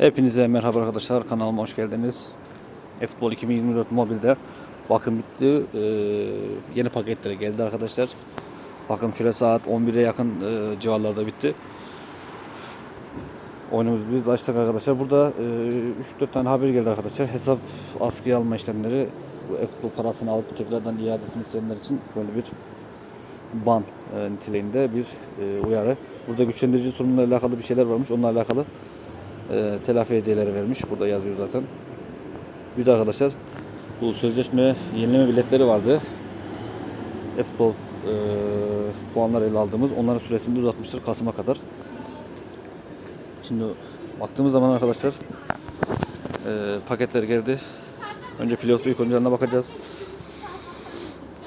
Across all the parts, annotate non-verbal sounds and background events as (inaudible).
Hepinize merhaba arkadaşlar kanalıma hoş geldiniz. Futbol 2024 mobilde bakım bitti. Ee, yeni paketlere geldi arkadaşlar. Bakım şöyle saat 11'e yakın e, civarlarda bitti. Oyunumuzu biz açtık arkadaşlar. Burada e, 3-4 tane haber geldi arkadaşlar. Hesap askıya alma işlemleri futbol parasını alıp tekrardan iadesini isteyenler için böyle bir ban e, niteliğinde bir e, uyarı. Burada güçlendirici sorunlarla alakalı bir şeyler varmış. Onunla alakalı e, telafi hediyeleri vermiş. Burada yazıyor zaten. Bir de arkadaşlar bu sözleşme yenileme biletleri vardı. Futbol e, puanları aldığımız onların süresini de uzatmıştır Kasım'a kadar. Şimdi baktığımız zaman arkadaşlar e, paketler geldi. Önce pilot ilk oyuncularına bakacağız.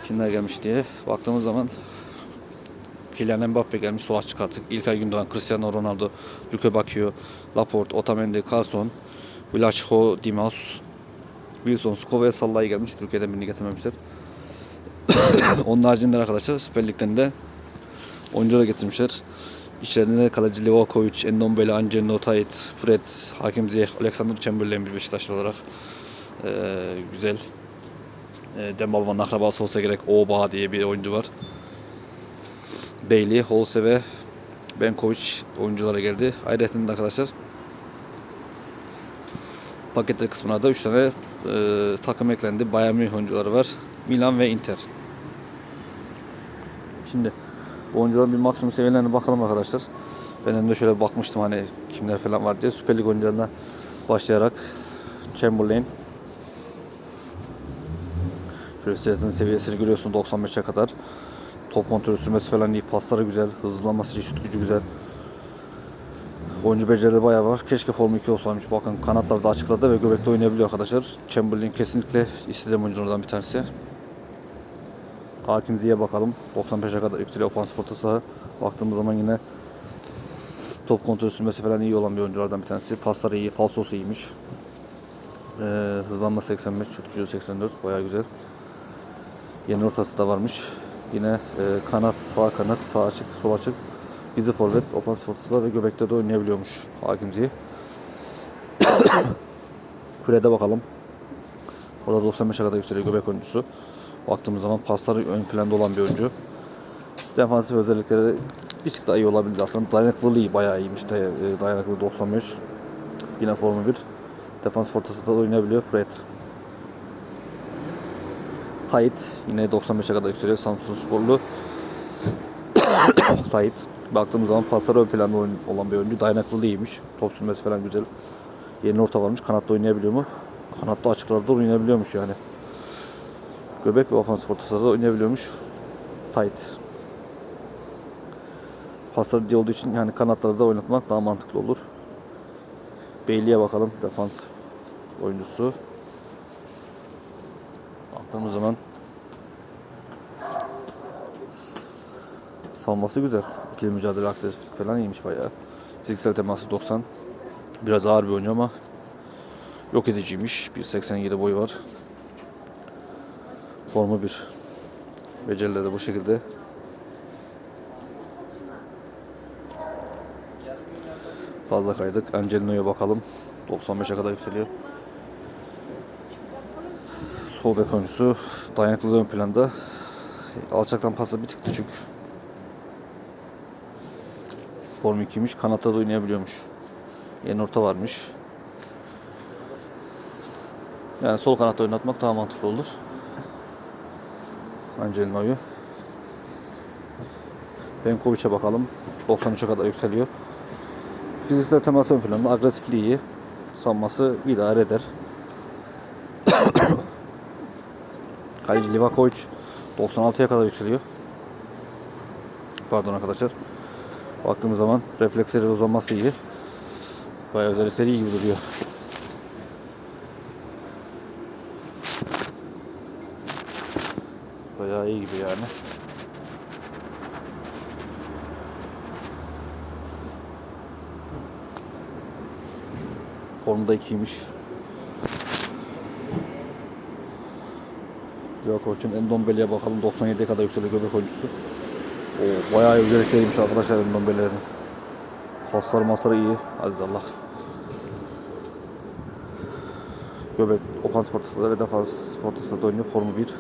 Kimler gelmiş diye. Baktığımız zaman Kylian Mbappe gelmiş, Suat çıkarttık. İlkay Gündoğan, Cristiano Ronaldo, Luke Bakio, Laporte, Otamendi, Carlson, Vlacho, Dimas, Wilson, Skova ve Sallah'ı gelmiş. Türkiye'den birini getirmemişler. (coughs) Onun haricinde arkadaşlar Süper Lig'den de oyuncular getirmişler. İçlerinde kaleci Livakovic, Endombele, Angelo Tait, Fred, Hakim Ziyech, Alexander Chamberlain bir Beşiktaşlı olarak eee, güzel. E, Dembaba'nın akrabası olsa gerek Oba diye bir oyuncu var. Bailey, Holse ve Benkovic oyunculara geldi. Ayrıca arkadaşlar paketler kısmına da 3 tane e, takım eklendi. Bayern Münih oyuncuları var. Milan ve Inter. Şimdi bu oyuncuların bir maksimum seviyelerine bakalım arkadaşlar. Ben de şöyle bakmıştım hani kimler falan var diye. Süper Lig oyuncularına başlayarak Chamberlain Şöyle siyasının seviyesini görüyorsun 95'e kadar. Top kontrolü sürmesi falan iyi. Pasları güzel. Hızlanması, şut gücü güzel. Oyuncu becerileri bayağı var. Keşke Form 2 olsaymış. Bakın kanatlarda açıkladı ve göbekte oynayabiliyor arkadaşlar. Chamberlain kesinlikle istediğim oyunculardan bir tanesi. Hakim Ziyech'e bakalım. 95'e kadar yükseliyor ofansif orta saha. Baktığımız zaman yine top kontrolü sürmesi falan iyi olan bir oyunculardan bir tanesi. Pasları iyi, falsosu iyiymiş. Ee, hızlanma 85, şut gücü 84. Bayağı güzel. Yeni ortası da varmış. Yine e, kanat, sağ kanat, sağ açık, sol açık. Gizli forvet, ofansif ortası ve göbekte de oynayabiliyormuş Hakim Ziyech. (coughs) Fred'e bakalım. O da 95'e kadar yükseliyor göbek oyuncusu. Baktığımız zaman pasları ön planda olan bir oyuncu. Defansif özellikleri bir tık daha iyi olabilir aslında. Dayanıklılığı iyi, bayağı iyiymiş. De, dayanıklılığı 95. Yine formu 1. Defans ortasında da oynayabiliyor Fred. Tayit yine 95'e kadar yükseliyor. Samsun Sporlu. (coughs) Tayit. Baktığımız zaman pasları ön planda olan bir oyuncu. Dayanıklılığı iyiymiş. Top sürmesi falan güzel. Yeni orta varmış. Kanatta oynayabiliyor mu? Kanatta açıklarda oynayabiliyormuş yani. Göbek ve ofansif orta sahada oynayabiliyormuş. Tight. Pasları iyi olduğu için yani kanatlarda da oynatmak daha mantıklı olur. Bailey'e bakalım. Defans oyuncusu. Baktığımız zaman savunması güzel. İkili mücadele agresiflik falan iyiymiş bayağı. Fiziksel teması 90. Biraz ağır bir oyuncu ama yok ediciymiş. 1.87 boyu var. Formu 1. Becerileri de bu şekilde. Fazla kaydık. Angelino'ya bakalım. 95'e kadar yükseliyor. Sol bek oyuncusu dayanıklılığı ön planda. Alçaktan pası bir tık küçük. Form 2'ymiş. Kanatta da oynayabiliyormuş. Yeni orta varmış. Yani sol kanatta oynatmak daha mantıklı olur. Angelino'yu. Benkovic'e bakalım. 93'e kadar yükseliyor. Fiziksel teması ön planda. Agresifliği. Sanması idare eder. Kaleci Livakovic 96'ya kadar yükseliyor. Pardon arkadaşlar. Baktığımız zaman refleksleri uzanması iyi. Bayağı özellikleri iyi gibi duruyor. Bayağı iyi gibi yani. Formda ikiymiş. Livakovic'in Endombele'ye bakalım. 97'ye kadar yükseliyor göbek oyuncusu. O bayağı özellikliymiş arkadaşlar Endombele'nin. Pasları masları iyi. Aziz Allah. Göbek ofans ortasında ve defans ortasında da oynuyor. Formu 1.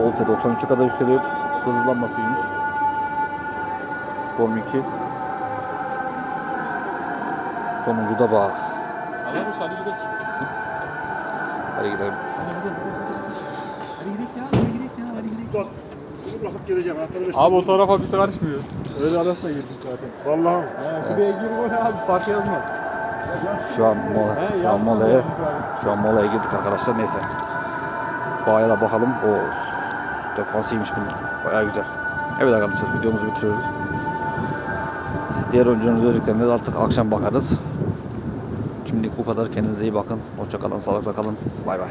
Olse 93'e kadar yükseliyor. Hızlanmasıymış. Formu 2. Sonuncu da bağ. Gidelim. Hadi gidelim. Hadi gidelim ya. Hadi gidelim ya. Hadi gidelim. Dur. Bunu bırakıp geleceğim. Abi o tarafa biz karışmıyoruz. Öyle arasına girdik zaten. Vallahi. He, şuraya gir gol abi fark yazmaz. Şu an mola, şu an molaya, ya. şu an molaya girdik arkadaşlar. Neyse. Bağ'a da bakalım. O defansıymış bunun. Bayağı güzel. Evet arkadaşlar videomuzu bitiriyoruz. Diğer oyuncularımız öldüklerinde de artık akşam bakarız. Şimdilik bu kadar. Kendinize iyi bakın. Hoşça kalın. Sağlıkla kalın. Bay bay.